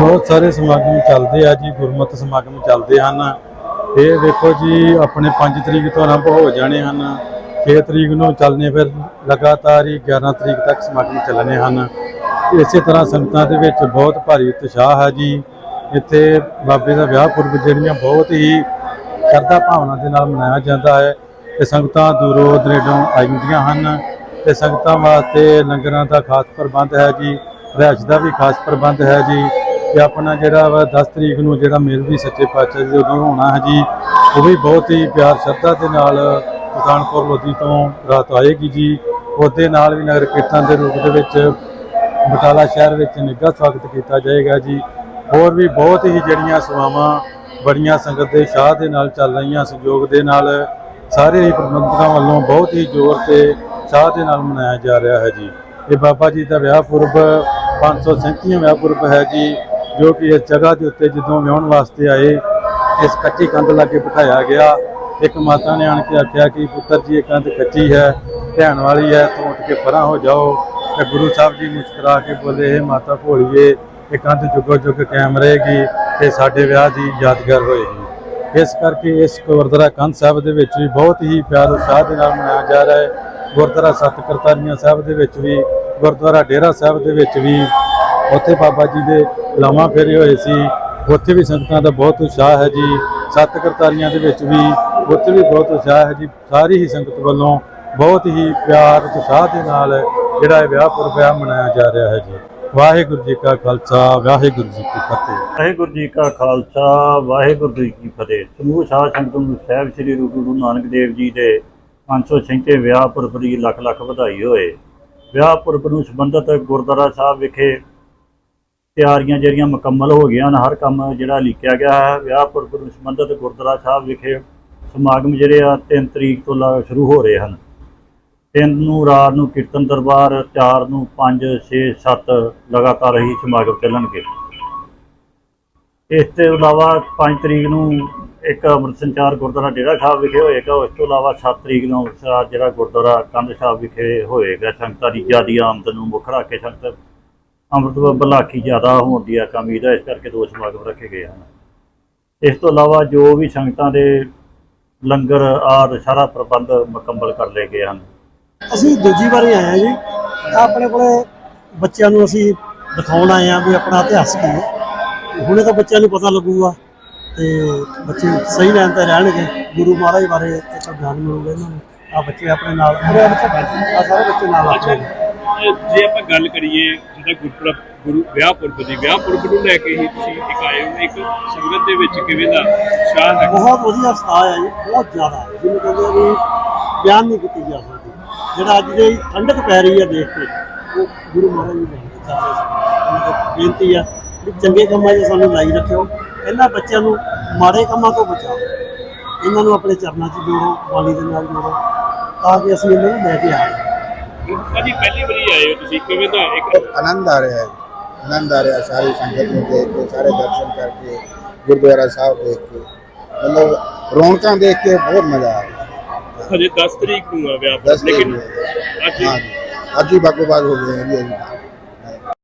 ਬਹੁਤ ਸਾਰੇ ਸਮਾਗਮ ਚੱਲਦੇ ਆ ਜੀ, ਗੁਰਮਤਿ ਸਮਾਗਮ ਚੱਲਦੇ ਹਨ। ਇਹ ਵੇਖੋ ਜੀ, ਆਪਣੇ 5 ਤਰੀਕ ਤੋਂ ਆਰੰਭ ਹੋ ਜਾਣੇ ਹਨ। 6 ਤਰੀਕ ਨੂੰ ਚੱਲਨੇ ਫਿਰ ਲਗਾਤਾਰ ਹੀ 11 ਤਰੀਕ ਤੱਕ ਸਮਾਗਮ ਚੱਲਣੇ ਹਨ। ਇਸੇ ਤਰ੍ਹਾਂ ਸੰਗਤਾਂ ਦੇ ਵਿੱਚ ਬਹੁਤ ਭਾਰੀ ਉਤਸ਼ਾਹ ਹੈ ਜੀ। ਇੱਥੇ ਬਾਬੇ ਦਾ ਵਿਆਹ ਪੁਰਬ ਜਿਹੜੀਆਂ ਬਹੁਤ ਹੀ ਸ਼ਰਧਾ ਭਾਵਨਾ ਦੇ ਨਾਲ ਮਨਾਇਆ ਜਾਂਦਾ ਹੈ। ਤੇ ਸੰਗਤਾਂ ਦੂਰੋਂ ਦਰੇਡੋਂ ਆਉਂਦੀਆਂ ਹਨ। ਤੇ ਸੰਗਤਾਂ ਵਾਸਤੇ ਲੰਗਰਾਂ ਦਾ ਖਾਸ ਪ੍ਰਬੰਧ ਹੈ ਜੀ। ਰਹਿਸ ਦਾ ਵੀ ਖਾਸ ਪ੍ਰਬੰਧ ਹੈ ਜੀ। ਤੇ ਆਪਣਾ ਜਿਹੜਾ ਵਾ 10 ਤਰੀਕ ਨੂੰ ਜਿਹੜਾ ਮੇਲ ਵੀ ਸੱਚੇ ਪਾਤਸ਼ਾਹ ਜੀ ਉਦੋਂ ਹੋਣਾ ਹੈ ਜੀ, ਉਹ ਵੀ ਬਹੁਤ ਹੀ ਪਿਆਰ ਸ਼ਰਧਾ ਦੇ ਨਾਲ ਸੁਲਤਾਨਪੁਰ ਲੋਧੀ ਤੋਂ ਰਾਤ ਆਏਗੀ ਜੀ। ਉਹਦੇ ਨਾਲ ਵੀ ਨਗਰ ਕੀਰਤਨ ਦੇ ਰੂਪ ਦੇ ਵਿੱਚ ਬਟਾਲਾ ਸ਼ਹਿਰ ਵਿੱਚ ਨਿੱਘਾ ਸਵਾਗਤ ਕੀਤਾ ਜਾਏਗਾ ਜੀ। ਹੋਰ ਵੀ ਬਹੁਤ ਹੀ ਜਿਹੜੀਆਂ ਸੇਵਾਵਾਂ ਬੜੀਆਂ ਸੰਗਤ ਦੇ ਸ਼ਾਹ ਦੇ ਨਾਲ ਚੱਲ ਰਹੀਆਂ, ਸਹਿਯੋਗ ਦੇ ਨਾਲ ਸਾਰੇ ਹੀ ਪ੍ਰਬੰਧਕਾਂ ਵੱਲੋਂ ਬਹੁਤ ਹੀ ਜ਼ੋਰ ਤੇ ਸ਼ਾਹ ਦੇ ਨਾਲ ਮਨਾਇਆ ਜਾ ਰਿਹਾ ਹੈ ਜੀ। ਇਹ ਬਾਬਾ ਜੀ ਦਾ ਵਿਆਹ ਪੁਰਬ 537ਵਾਂ ਵਿਆਹ ਪੁਰਬ ਹੈ ਜੀ। ਜੋ ਕਿ ਇਸ ਜਗ੍ਹਾ ਦੇ ਉੱਤੇ ਜਦੋਂ ਵਿਆਹਣ ਵਾਸਤੇ ਆਏ, ਇਸ ਕੱਚੀ ਕੰਧ ਲਾਗੇ ਬਿਠਾਇਆ ਗਿਆ। ਇੱਕ ਮਾਤਾ ਨੇ ਆਣ ਕੇ ਆਖਿਆ ਕਿ ਪੁੱਤਰ ਜੀ, ਇਹ ਕੰਧ ਕੱਚੀ ਹੈ ਧਿਆਨ ਵਾਲੀ ਹੈ, ਤੂੰ ਉੱਠ ਕੇ ਪਰਾਂ ਹੋ ਜਾਓ। ਤੇ ਗੁਰੂ ਸਾਹਿਬ ਜੀ ਮੁਸਕਰਾ ਕੇ ਬੋਲੇ ਇਹ ਮਾਤਾ ਭੋਲੀਏ, ਇਹ ਕੰਧ ਜੁਗੋ ਜੁਗ ਕਾਇਮ ਰਹੇਗੀ ਤੇ ਸਾਡੇ ਵਿਆਹ ਦੀ ਯਾਦਗਾਰ ਹੋਏਗੀ। ਇਸ ਕਰਕੇ ਇਸ ਗੁਰਦੁਆਰਾ ਕੰਧ ਸਾਹਿਬ ਦੇ ਵਿੱਚ ਵੀ ਬਹੁਤ ਹੀ ਪਿਆਰ ਉਤਸ਼ਾਹ ਦੇ ਨਾਲ ਮਨਾਇਆ ਜਾ ਰਿਹਾ ਹੈ। ਗੁਰਦੁਆਰਾ ਸਤਿ ਕਰਤਾਰੀਆਂ ਸਾਹਿਬ ਦੇ ਵਿੱਚ ਵੀ, ਗੁਰਦੁਆਰਾ ਡੇਰਾ ਸਾਹਿਬ ਦੇ ਵਿੱਚ ਵੀ ਉੱਥੇ ਬਾਬਾ ਜੀ ਦੇ ਲਾਵਾਂ ਫੇਰੇ ਹੋਏ ਸੀ। ਉੱਥੇ ਵੀ ਸੰਗਤਾਂ ਦਾ ਬਹੁਤ ਉਤਸ਼ਾਹ ਹੈ ਜੀ। ਸੱਤ ਕਰਤਾਰੀਆਂ ਦੇ ਵਿੱਚ ਵੀ ਉੱਥੇ ਵੀ ਬਹੁਤ ਉਤਸ਼ਾਹ ਹੈ ਜੀ। ਸਾਰੀ ਹੀ ਸੰਗਤ ਵੱਲੋਂ ਬਹੁਤ ਹੀ ਪਿਆਰ, ਉਤਸ਼ਾਹ ਦੇ ਨਾਲ ਜਿਹੜਾ ਇਹ ਵਿਆਹ ਪੁਰਬ ਹੈ, ਮਨਾਇਆ ਜਾ ਰਿਹਾ ਹੈ ਜੀ। ਵਾਹਿਗੁਰੂ ਜੀ ਕਾ ਖਾਲਸਾ, ਵਾਹਿਗੁਰੂ ਜੀ ਕੀ ਫਤਿਹ। ਵਾਹਿਗੁਰੂ ਜੀ ਕਾ ਖਾਲਸਾ, ਵਾਹਿਗੁਰੂ ਜੀ ਕੀ ਫਤਿਹ। ਸਮੂਹ ਸਾਧ ਸੰਗਤ ਨੂੰ ਸਾਹਿਬ ਸ੍ਰੀ ਗੁਰੂ ਗੁਰੂ ਨਾਨਕ ਦੇਵ ਜੀ ਦੇ 536 ਵਿਆਹ ਪੁਰਬ ਦੀ ਲੱਖ ਲੱਖ ਵਧਾਈ ਹੋਏ। ਵਿਆਹ ਪੁਰਬ ਨੂੰ ਸੰਬੰਧਿਤ ਗੁਰਦੁਆਰਾ ਸਾਹਿਬ ਵਿਖੇ ਤਿਆਰੀਆਂ ਜਿਹੜੀਆਂ ਮੁਕੰਮਲ ਹੋ ਗਈਆਂ ਹਨ, ਹਰ ਕੰਮ ਜਿਹੜਾ ਲਿਖਿਆ ਗਿਆ ਹੈ, ਵਿਆਹ ਪੁਰਬ ਨੂੰ ਸੰਬੰਧਿਤ ਗੁਰਦੁਆਰਾ ਸਾਹਿਬ ਵਿਖੇ ਸਮਾਗਮ ਜਿਹੜੇ ਆ 3 ਤਰੀਕ ਤੋਂ ਲਾ ਸ਼ੁਰੂ ਹੋ ਰਹੇ ਹਨ। 3 ਨੂੰ ਰਾਤ ਨੂੰ ਕੀਰਤਨ ਦਰਬਾਰ 4 ਨੂੰ 5 6 7 ਲਗਾਤਾਰ ਹੀ ਸਮਾਗਮ ਚੱਲਣਗੇ। ਇਸ ਤੋਂ ਇਲਾਵਾ 5 ਤਰੀਕ ਨੂੰ ਇੱਕ ਅੰਮ੍ਰਿਤ ਸੰਚਾਰ ਗੁਰਦੁਆਰਾ ਡੇਰਾ ਸਾਹਿਬ ਵਿਖੇ ਹੋਏਗਾ, ਉਸ ਤੋਂ ਇਲਾਵਾ 7 ਤਰੀਕ ਨੂੰ ਅੰਮ੍ਰਿਤਸਰ ਜਿਹੜਾ ਗੁਰਦੁਆਰਾ ਕੰਧ ਸਾਹਿਬ ਵਿਖੇ ਹੋਏਗਾ, ਸੰਗਤਾਂ ਦੀ ਜਿਆਦੀ ਆਮਦ ਨੂੰ ਮੁੱਖ ਰੱਖ ਕੇ ਸੰਗਤ ਅੰਮ੍ਰਿਤ ਬਲਾਕੀ ਜ਼ਿਆਦਾ ਹੋਣ ਦੀ ਆ ਕਮੀ ਦਾ ਇਸ ਕਰਕੇ ਦੋ ਸਮਾਗਮ ਰੱਖੇ ਗਏ ਹਨ। ਇਸ ਤੋਂ ਇਲਾਵਾ ਜੋ ਵੀ ਸੰਗਤਾਂ ਦੇ ਲੰਗਰ, ਆਦਿ, ਸਾਰਾ ਪ੍ਰਬੰਧ ਮੁਕੰਮਲ ਕਰ ਲਏ ਗਏ ਹਨ। ਅਸੀਂ ਦੂਜੀ ਵਾਰੀ ਆਏ ਹਾਂ ਜੀ। ਆਪਣੇ ਕੋਲੇ ਬੱਚਿਆਂ ਨੂੰ ਅਸੀਂ ਦਿਖਾਉਣ ਆਏ ਹਾਂ ਵੀ ਆਪਣਾ ਇਤਿਹਾਸ ਕੀ ਹੈ। ਹੁਣੇ ਤਾਂ ਬੱਚਿਆਂ ਨੂੰ ਪਤਾ ਲੱਗੂਗਾ ਤੇ ਬੱਚੇ ਸਹੀ ਲੈਣ ਤੇ ਰਹਿਣਗੇ। ਗੁਰੂ ਮਹਾਰਾਜ ਬਾਰੇ ਇੱਕ ਗਿਆਨ ਮਿਲੂਗਾ ਇਹਨਾਂ ਨੂੰ। ਆ ਬੱਚੇ ਆਪਣੇ ਨਾਲ ਆ ਸਾਰੇ ਬੱਚੇ ਨਾਲ ਆ ਅਹ ਜੇ ਆਪਾਂ ਗੱਲ ਕਰੀਏ ਜਿਹੜਾ ਗੁਰਪੁਰਬ, ਗੁਰੂ ਵਿਆਹ ਪੁਰਬ ਦੀ, ਵਿਆਹ ਪੁਰਬ ਨੂੰ ਲੈ ਕੇ ਹੀ ਤੁਸੀਂ ਇੱਕ ਹੋ, ਇੱਕ ਸੰਗਤ ਦੇ ਵਿੱਚ ਕਿਵੇਂ ਦਾ ਉਤਸ਼ਾਹ ਹੈ? ਬਹੁਤ ਵਧੀਆ ਸਤਾਅ ਹੈ ਜੀ, ਬਹੁਤ ਜ਼ਿਆਦਾ ਜਿਹਨੂੰ ਕਹਿੰਦੇ ਆ ਵੀ ਬਿਆਨ ਨਹੀਂ ਕੀਤੀ ਜਾ ਸਕਦੀ। ਜਿਹੜਾ ਅੱਜ ਦੇ ਠੰਡਕ ਪੈ ਰਹੀ ਹੈ ਦੇਖ ਕੇ, ਉਹ ਗੁਰੂ ਮਹਾਰਾਜ ਜੀ ਨੇ ਚਾਹੇ ਬੇਨਤੀ ਆ ਵੀ ਚੰਗੇ ਕੰਮਾਂ 'ਚ ਸਾਨੂੰ ਲਾਈ ਰੱਖਿਓ। ਇਹਨਾਂ ਬੱਚਿਆਂ ਨੂੰ ਮਾੜੇ ਕੰਮਾਂ ਤੋਂ ਬਚਾਓ। ਇਹਨਾਂ ਨੂੰ ਆਪਣੇ ਚਰਨਾਂ 'ਚ ਜੋੜੋ, ਬਾਣੀ ਦੇ ਨਾਲ ਜੋੜੋ, ਤਾਂ ਕਿ ਅਸੀਂ ਇਹਨਾਂ ਨੂੰ ਲੈ ਕੇ ਆਈਏ ਆਨੰਦ ਆ ਰਿਹਾ ਹੈ। ਆਨੰਦ ਆ ਰਿਹਾ ਸਾਰੀ ਸੰਗਤ ਨੂੰ ਦੇਖ ਕੇ ਸਾਰੇ ਦਰਸ਼ਨ ਕਰਕੇ ਗੁਰਦੁਆਰਾ ਸਾਹਿਬ ਦੇਖ ਕੇ। ਮਤਲਬ ਰੌਣਕਾਂ ਦੇਖ ਕੇ ਬਹੁਤ ਮਜ਼ਾ ਆ ਰਿਹਾ ਹਜੇ 10 ਤਰੀਕ ਨੂੰ ਆ ਵਿਆਹ ਲੇਕਿਨ ਅੱਜ ਅੱਜ ਹੀ ਬਾਗੋ ਬਾਗ ਹੋ ਗਏ ਅੱਜ ਹੀ।